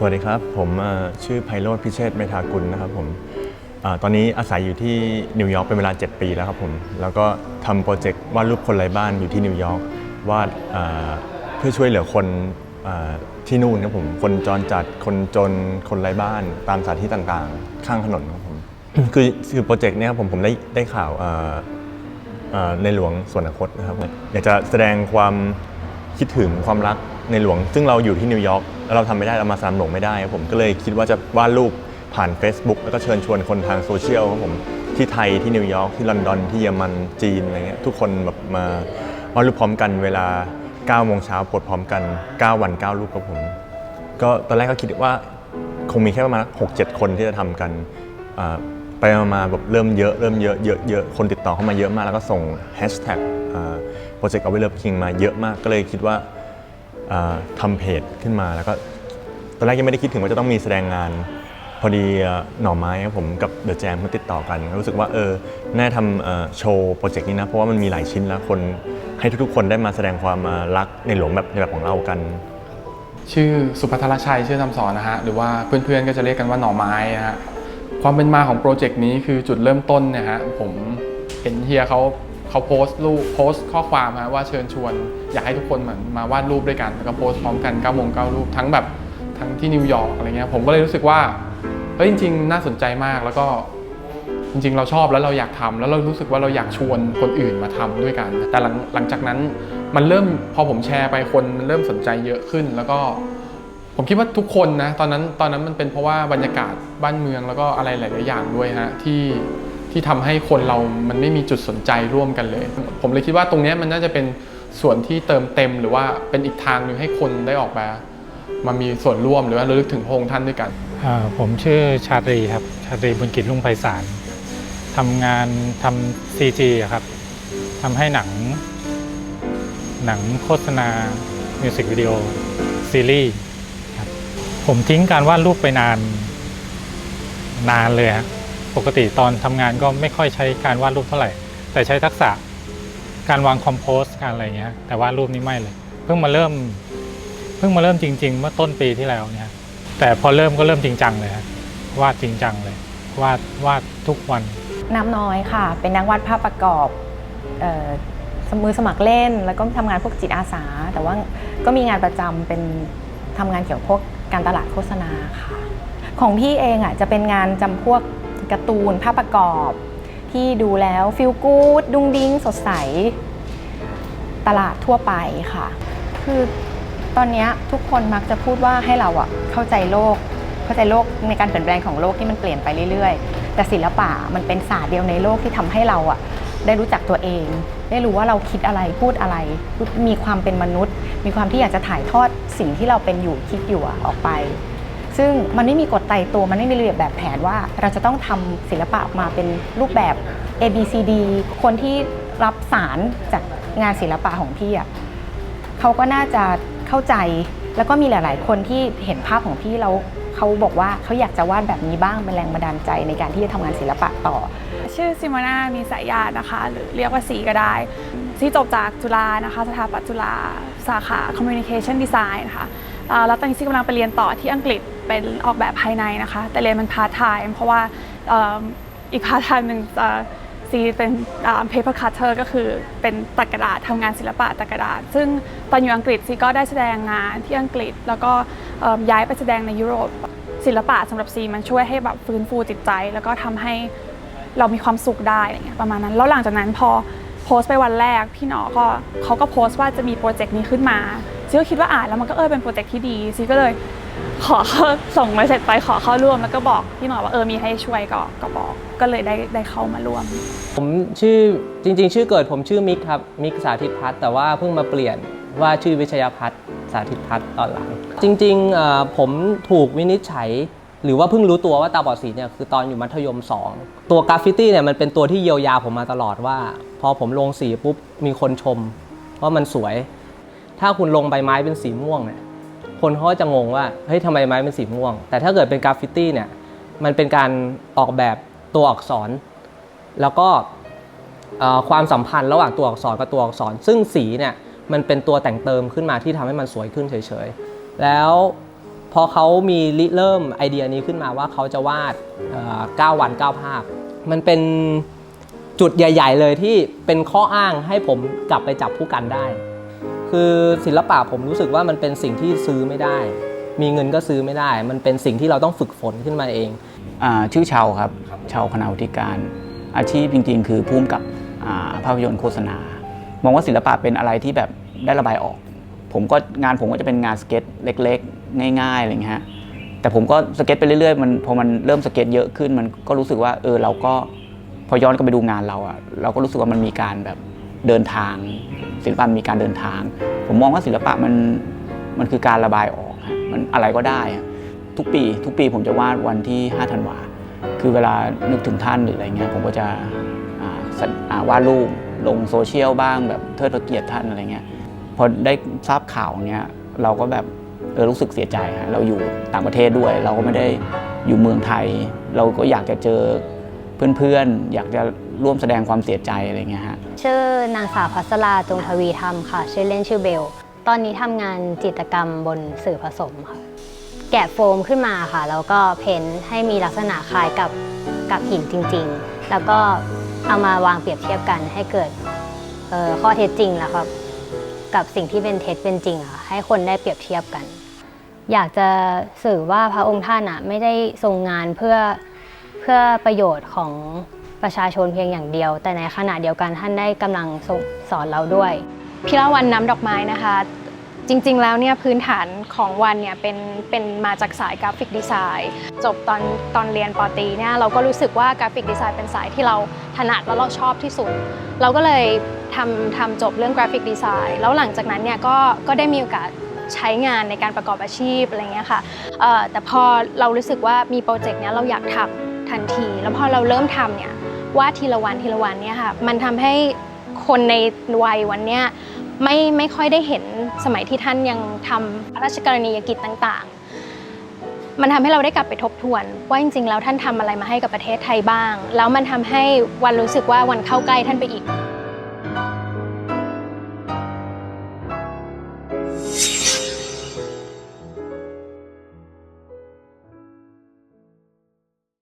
สวัสดีครับ ผมชื่อไพโรธพิเชษฐ์เมธากุลนะครับผมอตอนนี้อาศัยอยู่ที่นิวยอร์กเป็นเวลา 7 ปีแล้วครับผมแล้วก็ทำโปรเจกต์วาดรูปคนไร้บ้านอยู่ที่นิวยอร์กวาดเพื่อช่วยเหลือคนอที่นู่นครับผมคนจรจัดคนจนคนไร้บ้านตามสถานที่ต่างๆ ข้างถนนครับผมคือคือโปรเจกต์เนี้ยครับผมผมได้ได้ข่าวในหลวงส่วนอนาคตนะครับอยากจะแสดงความคิดถึงความรักในหลวง ซึ่งเราอยู่ที่นิวยอร์ก แล้วเราทำไม่ได้เรามาสนามหลวงไม่ได้ครับผมก็เลยคิดว่าจะวาดรูปผ่าน Facebook แล้วก็เชิญชวนคนทางโซเชียลครับผมที่ไทยที่นิวยอร์กที่ลอนดอนที่เยอรมันจีนอะไรเงี้ยทุกคนแบบมาวาดรูปพร้อมกันเวลา9โมงเช้าปลดพร้อมกัน 9 วัน 9 รูปครับผม ก็ตอนแรกก็คิดว่าคงมีแค่ประมาณ6 7 คนที่จะทำกันไปมาแบบเริ่มเยอะเริ่มเยอะเยอะเยอะคนติดต่อเข้ามาเยอะมากแล้วก็ส่งแฮชแท็กโปรเจกต์เอาไว้เลิฟคิงมาเยอะมากก็เลยคิดว่า ทำเพจขึ้นมาแล้วก็ตอนแรกยังไม่ได้คิดถึงว่าจะต้องมีแสดงงาน พอดีหน่อไม้ครับผมกับเดอะแจมเขาติดต่อกัน รู้สึกว่าเออน่าทำโชว์โปรเจกต์นี้นะ เพราะว่ามันมีหลายชิ้นแล้วคนให้ทุกๆ คนได้มาแสดงความรักในหลวงแบบในแบบของเรากัน ชื่อสุภัทรชัยชื่อทำสอนนะฮะหรือว่าเพื่อนๆก็จะเรียกกันว่าหน่อไม้นะฮะความเป็นมาของโปรเจกต์นี้คือจุดเริ่มต้นเนี่ยฮะผมเห็นเฮียเขา เขาโพสต์รูปโพสต์ข้อความฮะว่าเชิญชวน อยากให้ทุกคนเหมือนมาวาดรูปด้วยกันแล้วก็โพสต์พร้อมกัน9โมง9รูปทั้งแบบทั้งที่นิวยอร์กอะไรเงี้ยผมก็เลยรู้สึกว่าเฮ้ยจริง ๆ น่าสนใจมากแล้วก็จริง ๆ เราชอบแล้วเราอยากทำแล้วเรารู้สึกว่าเราอยากชวนคนอื่นมาทำด้วยกัน แต่หลังหลังจากนั้นมันเริ่มพอผมแชร์ไปคนมันเริ่มสนใจเยอะขึ้น แล้วก็ผมคิดว่าทุกคนนะตอนนั้นตอนนั้นมันเป็นเพราะว่าบรรยากาศบ้านเมืองแล้วก็อะไรหลาย ๆ อย่างด้วยฮะที่ ที่ทำให้คนเรามันไม่มีจุดสนใจร่วมกันเลย ผมเลยคิดว่าตรงนี้มันน่าจะเป็นส่วนที่เติมเต็มหรือว่าเป็นอีกทางหนึ่งให้คนได้ออกมามามีส่วนร่วมหรือว่าระลึกถึงพระองค์ท่านด้วยกัน ผมชื่อชาตรีครับ ชาตรีบุญกิจรุ่งไพศาลทำงานทำซีจีครับทำให้หนัง หนังโฆษณา มิวสิกวิดีโอ ซีรีส์ผมทิ้งการวาดรูปไปนาน นานเลยฮะ ปกติตอนทำงานก็ไม่ค่อยใช้การวาดรูปเท่าไหร่ แต่ใช้ทักษะการวางคอมโพสการอะไรอย่างเงี้ยแต่วาดรูปนี้ไม่เลย เพิ่งมาเริ่ม เพิ่งมาเริ่มจริง ๆ เมื่อต้นปีที่แล้วเนี่ยแต่พอเริ่มก็เริ่มจริงจังเลยฮะวาดจริงจังเลยวาดวาดทุกวัน น้ำน้อยค่ะ เป็นนักวาดภาพประกอบเอ่อมือสมัครเล่น แล้วก็ทำงานพวกจิตอาสา แต่ว่าก็มีงานประจำเป็นทำงานเกี่ยวกับพวกการตลาดโฆษณาค่ะ ของพี่เองอะจะเป็นงานจำพวก การ์ตูนภาพประกอบ ที่ดูแล้วฟิลกู๊ดดุงดิ้งสดใส ตลาดทั่วไปค่ะ คือตอนนี้ทุกคนมักจะพูดว่าให้เราอะเข้าใจโลก เข้าใจโลกในการเปลี่ยนแปลงของโลกที่มันเปลี่ยนไปเรื่อยๆ แต่ศิลปะมันเป็นศาสตร์เดียวในโลกที่ทำให้เราอะได้รู้จักตัวเอง ได้รู้ว่าเราคิดอะไรพูดอะไร มีความเป็นมนุษย์ มีความที่อยากจะถ่ายทอดสิ่งที่เราเป็นอยู่คิดอยู่ออกไป ซึ่งมันไม่มีกฎตตัวมันไม่มีระเบียบแบบแผนว่า เราจะต้องทำศิลปะออกมาเป็นรูปแบบ A B C D คนที่รับสารจากงานศิลปะของพี่อะเขาก็น่าจะเข้าใจแล้วก็มีหลาย ๆ คนที่เห็นภาพของพี่แล้วเขาบอกว่าเขาอยากจะวาดแบบนี้บ้างเป็นแรงบันดาลใจในการที่จะทำงานศิลปะต่อ ชื่อซิโมนามีสายญาตินะคะ หรือเรียกว่าสีก็ได้ที่จบจากจุฬานะคะสถาปัตย์จุฬาสาขา Communication Design นะคะอ่าแล้วตอนนี้ซีกำลังไปเรียนต่อที่อังกฤษ เป็นออกแบบภายในนะคะ แต่เรียนมันพาร์ทไทม์เพราะว่าอีกพาร์ทไทม์หนึ่งเอ่อซีเป็นอ่า paper cutter ก็คือเป็นตัดกระดาษทำงานศิลปะตัดกระดาษ ซึ่งตอนอยู่อังกฤษซีก็ได้แสดงงานที่อังกฤษ แล้วก็ย้ายไปแสดงในยุโรปศิลปะสำหรับซีมันช่วยให้แบบฟื้นฟูจิตใจ แล้วก็ทำให้เรามีความสุขได้อะไรเงี้ยประมาณนั้น แล้วหลังจากนั้นพอโพสต์ไปวันแรกพี่หนอก็เขาก็โพสต์ว่าจะมีโปรเจกต์นี้ขึ้นมาซีก็คิดว่าอ่านแล้วมันก็เออเป็นโปรเจกต์ที่ดีซีก็เลย ขอเข้าส่งมาเสร็จไปขอเข้าร่วมแล้วก็บอกพี่หนอว่าเออมีให้ช่วยก็ก็บอกก็เลยได้ได้เข้ามาร่วม ผมชื่อจริง ๆ ชื่อเกิดผมชื่อมิกครับมิกสาธิตพัฒน์แต่ว่าเพิ่งมาเปลี่ยนว่าชื่อวิชยพัฒน์สาธิตพัฒน์ตอนหลัง จริงๆเอ่อผมถูกวินิจฉัย หรือว่าเพิ่งรู้ตัวว่าตาบอดสีเนี่ยคือตอนอยู่มัธยม 2 ตัวกราฟฟิตี้เนี่ยมันเป็นตัวที่เยียวยาผมมาตลอดว่า พอผมลงสีปุ๊บมีคนชมว่ามันสวย ถ้าคุณลงใบไม้เป็นสีม่วงเนี่ย คนเขาจะงงว่าเฮ้ยทำไมไม้เป็นสีม่วง แต่ถ้าเกิดเป็นกราฟฟิตี้เนี่ยมันเป็นการออกแบบตัวอักษร แล้วก็ความสัมพันธ์ระหว่างตัวอักษรกับตัวอักษร ซึ่งสีเนี่ยมันเป็นตัวแต่งเติมขึ้นมาที่ทำให้มันสวยขึ้นเฉยๆ แล้วพอเขามีริเริ่มไอเดียนี้ขึ้นมาว่าเขาจะวาด 9 วัน 9 ภาพ มันเป็นจุดใหญ่ ๆ เลยที่เป็นข้ออ้างให้ผมกลับไปจับผู้กันได้ คือศิลปะผมรู้สึกว่ามันเป็นสิ่งที่ซื้อไม่ได้ มีเงินก็ซื้อไม่ได้ มันเป็นสิ่งที่เราต้องฝึกฝนขึ้นมาเองอชื่อเชาครับเชาคณาวุฒิการ อาชีพจริง ๆ คือพุ่มกับภาพยนตร์โฆษณามองว่าศิลปะเป็นอะไรที่แบบได้ระบายออก ผมก็งานผมก็จะเป็นงานสเก็ตเล็ก ๆ ง่ายๆอะไรอย่างเงี้ยฮะแต่ผมก็สเก็ตไปเรื่อยๆมันพอมันเริ่มสเก็ตเยอะขึ้นมันก็รู้สึกว่าเออเราก็พอย้อนกลับไปดูงานเราอะเราก็รู้สึกว่ามันมีการแบบเดินทาง ศิลปะมีการเดินทาง ผมมองว่าศิลปะมันมันคือการระบายออกมันอะไรก็ได้ ทุกปี ทุกปีผมจะวาดวันที่5ธันวาคือเวลานึกถึงท่านหรืออะไรเงี้ยผมก็จะวาดรูปลงโซเชียลบ้างแบบเทิดพระเกียรติท่านอะไรเงี้ยพอได้ทราบข่าวเงี้ยเราก็แบบเออรู้สึกเสียใจฮะเราอยู่ต่างประเทศด้วย เราก็ไม่ได้อยู่เมืองไทย เราก็อยากจะเจอเพื่อนๆ อยากจะ ร่วมแสดงความเสียใจอะไรเงี้ยฮะชื่อนางสาวพัสราจงทวีธรรมค่ะ ชื่อเล่นชื่อเบล ตอนนี้ทำงานจิตรกรรมบนสื่อผสมค่ะ แกะโฟมขึ้นมาค่ะ แล้วก็เพ้นท์ให้มีลักษณะคล้ายกับกับหินจริง ๆ แล้วก็เอามาวางเปรียบเทียบกันให้เกิดออข้อเท็จจริงแล้วครับ กับสิ่งที่เป็นเท็จเป็นจริงอะค่ะ ให้คนได้เปรียบเทียบกัน อยากจะสื่อว่าพระองค์ท่านอะไม่ได้ทรงงานเพื่อเพื่อประโยชน์ของ ประชาชนเพียงอย่างเดียว แต่ในขณะเดียวกันท่านได้กำลังสอนเราด้วย พิลาวันน้ำดอกไม้นะคะ จริงๆแล้วเนี่ยพื้นฐานของวันเนี่ยเป็นเป็นมาจากสายกราฟิกดีไซน์จบตอนตอนเรียนปอตีเนี่ยเราก็รู้สึกว่ากราฟิกดีไซน์เป็นสายที่เราถนัดแล้วเราชอบที่สุด เราก็เลยทำทำจบเรื่องกราฟิกดีไซน์แล้วหลังจากนั้นเนี่ยก็ก็ได้มีโอกาสใช้งานในการประกอบอาชีพอะไรเงี้ยค่ะแต่พอเรารู้สึกว่ามีโปรเจกต์เนี้ยเราอยากทำ ทันที แล้วพอเราเริ่มทำเนี่ยวาดทีละวันทีละวันเนี่ยค่ะมันทำให้คนในวัยวันเนี้ยไม่ไม่ค่อยได้เห็นสมัยที่ท่านยังทำพระราชกรณียกิจต่างๆ มันทำให้เราได้กลับไปทบทวน ว่าจริงๆแล้วท่านทำอะไรมาให้กับประเทศไทยบ้าง แล้วมันทำให้วันรู้สึกว่าวันเข้าใกล้ท่านไปอีก